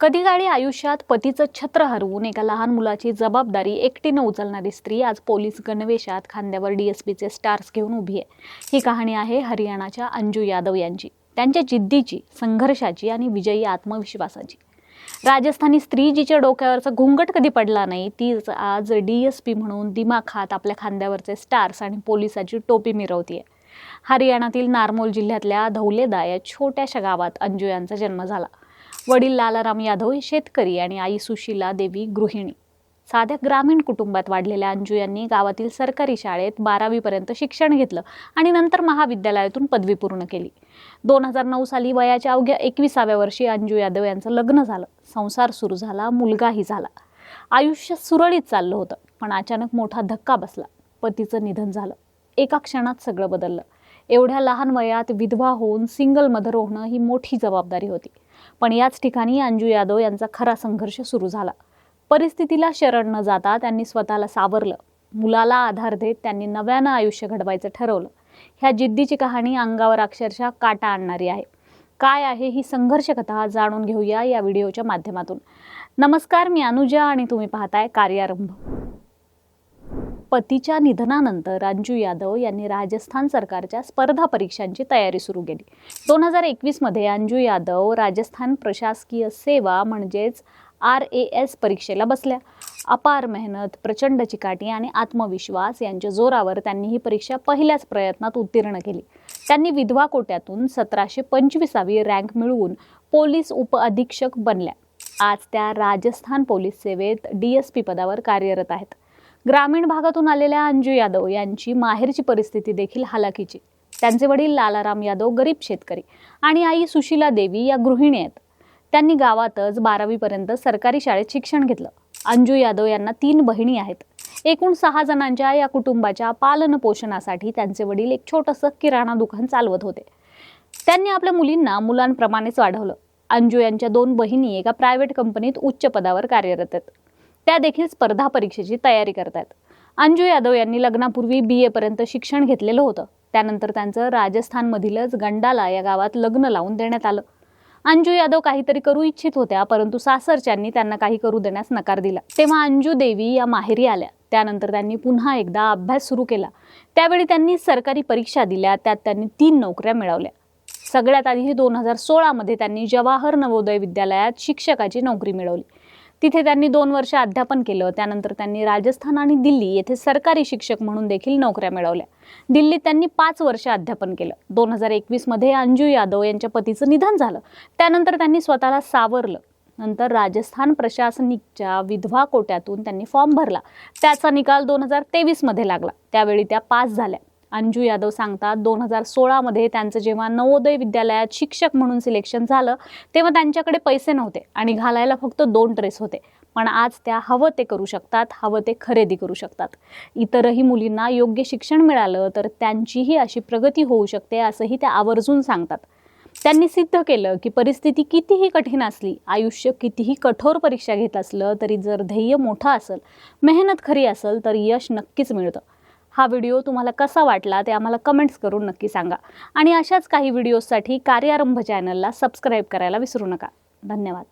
कधी काळी आयुष्यात पतीचं छत्र हरवून एका लहान मुलाची जबाबदारी एकटीनं उचलणारी स्त्री आज पोलीस गणवेशात खांद्यावर डीएसपीचे स्टार्स घेऊन उभी आहे. ही कहाणी आहे हरियाणाच्या अंजू यादव यांची. त्यांच्या जिद्दीची संघर्षाची आणि विजयी आत्मविश्वासाची. राजस्थानी स्त्री जिच्या डोक्यावरचा घुंगट कधी पडला नाही तीच आज डी एस पी म्हणून दिमाखात आपल्या खांद्यावरचे स्टार्स आणि पोलिसाची टोपी मिरवतीये. हरियाणातील नारमोल जिल्ह्यातल्या धौलेदा या छोट्याशा गावात अंजू यांचा जन्म झाला. वडील लालाराम यादव हे शेतकरी आणि आई सुशीला देवी गृहिणी. साध्या ग्रामीण कुटुंबात वाढलेल्या अंजू यांनी गावातील सरकारी शाळेत बारावीपर्यंत शिक्षण घेतलं आणि नंतर महाविद्यालयातून पदवी पूर्ण केली. दोन हजार नऊ साली वयाच्या अवघ्या एकविसाव्या वर्षी अंजू यादव यांचं लग्न झालं. संसार सुरू झाला मुलगाही झाला. आयुष्य सुरळीत चाललं होतं पण अचानक मोठा धक्का बसला. पतीचं निधन झालं. एका क्षणात सगळं बदललं. एवढ्या लहान वयात विधवा होऊन सिंगल मदर होणं ही मोठी जबाबदारी होती. पण याच ठिकाणी अंजू यादव यांचा खरा संघर्ष सुरू झाला. परिस्थितीला शरण न जाता त्यांनी स्वतःला सावरलं. मुलाला आधार देत त्यांनी नव्यानं आयुष्य घडवायचं ठरवलं. ह्या जिद्दीची कहाणी अंगावर अक्षरशः काटा आणणारी आहे. काय आहे ही संघर्ष कथा जाणून घेऊया या व्हिडिओच्या माध्यमातून. नमस्कार मी अनुजा आणि तुम्ही पाहताय कार्यारंभ. पतीच्या निधनानंतर रांजू यादव यांनी राजस्थान सरकारच्या स्पर्धा परीक्षांची तयारी सुरू केली. दोन हजार एकवीसमध्ये अंजू यादव राजस्थान प्रशासकीय सेवा म्हणजेच आर ए एस परीक्षेला बसल्या. अपार मेहनत प्रचंड चिकाटी आणि आत्मविश्वास यांच्या जोरावर त्यांनी ही परीक्षा पहिल्याच प्रयत्नात उत्तीर्ण केली. त्यांनी विधवा कोट्यातून सतराशे पंचवीसावी रँक मिळवून पोलीस उपअधीक्षक बनल्या. आज त्या राजस्थान पोलीस सेवेत डी एस पी पदावर कार्यरत आहेत. ग्रामीण भागातून आलेल्या अंजू यादव यांची माहेरची परिस्थिती देखील हालाकीची त्यांचे वडील लालाराम यादव गरीब शेतकरी आणि आई सुशीला देवी या गृहिणी आहेत. त्यांनी गावातच बारावीपर्यंत सरकारी शाळेत शिक्षण घेतलं. अंजू यादव यांना तीन बहिणी आहेत. एकूण सहा जणांच्या या कुटुंबाच्या पालन पोषणासाठी त्यांचे वडील एक छोटंसं किराणा दुकान चालवत होते. त्यांनी आपल्या मुलींना मुलांप्रमाणेच वाढवलं. अंजू यांच्या दोन बहिणी एका प्रायव्हेट कंपनीत उच्च पदावर कार्यरत आहेत. त्या देखील स्पर्धा परीक्षेची तयारी करतात अंजू यादव यांनी लग्नापूर्वी बी एपर्यंत शिक्षण घेतलेलं होतं. त्यानंतर त्यांचं राजस्थानमधीलच गंडाला या गावात लग्न लावून देण्यात आलं. अंजू यादव काहीतरी करू इच्छित होत्या परंतु सासरच्यांनी त्यांना काही करू देण्यास नकार दिला. तेव्हा अंजू देवी या माहेरी आल्या. त्यानंतर त्यांनी पुन्हा एकदा अभ्यास सुरू केला. त्यावेळी त्यांनी सरकारी परीक्षा दिल्या त्यात त्यांनी तीन नोकऱ्या मिळवल्या. सगळ्यात आधी दोन हजार सोळामध्ये त्यांनी जवाहर नवोदय विद्यालयात शिक्षकाची नोकरी मिळवली. तिथे त्यांनी दोन वर्ष अध्यापन केलं. त्यानंतर त्यांनी राजस्थान आणि दिल्ली येथे सरकारी शिक्षक म्हणून देखील नोकऱ्या मिळवल्या. दिल्लीत त्यांनी पाच वर्ष अध्यापन केलं. दोन हजार एकवीसमध्ये अंजू यादव यांच्या पतीचं निधन झालं. त्यानंतर त्यांनी स्वतःला सावरलं. नंतर राजस्थान प्रशासनिकच्या विधवा कोट्यातून त्यांनी फॉर्म भरला. त्याचा निकाल दोन हजार तेवीसमध्ये लागला. त्यावेळी त्या पास झाल्या. अंजू यादव सांगतात दोन हजार सोळामध्ये त्यांचं जेव्हा नवोदय विद्यालयात शिक्षक म्हणून सिलेक्शन झालं तेव्हा त्यांच्याकडे पैसे नव्हते आणि घालायला फक्त दोन ड्रेस होते. पण आज त्या हवं ते करू शकतात हवं ते खरेदी करू शकतात. इतरही मुलींना योग्य शिक्षण मिळालं तर त्यांचीही अशी प्रगती होऊ शकते असंही त्या आवर्जून सांगतात. त्यांनी सिद्ध केलं की परिस्थिती कितीही कठीण असली आयुष्य कितीही कठोर परीक्षा घेत असलं तरी जर ध्येय मोठं असेल मेहनत खरी असेल तर यश नक्कीच मिळतं. हा व्हिडिओ तुम्हाला कसा वाटला ते आम्हाला कमेंट्स करून नक्की सांगा. आणि अशाच काही व्हिडिओजसाठी कार्यारंभ चॅनलला सबस्क्राईब करायला विसरू नका. धन्यवाद.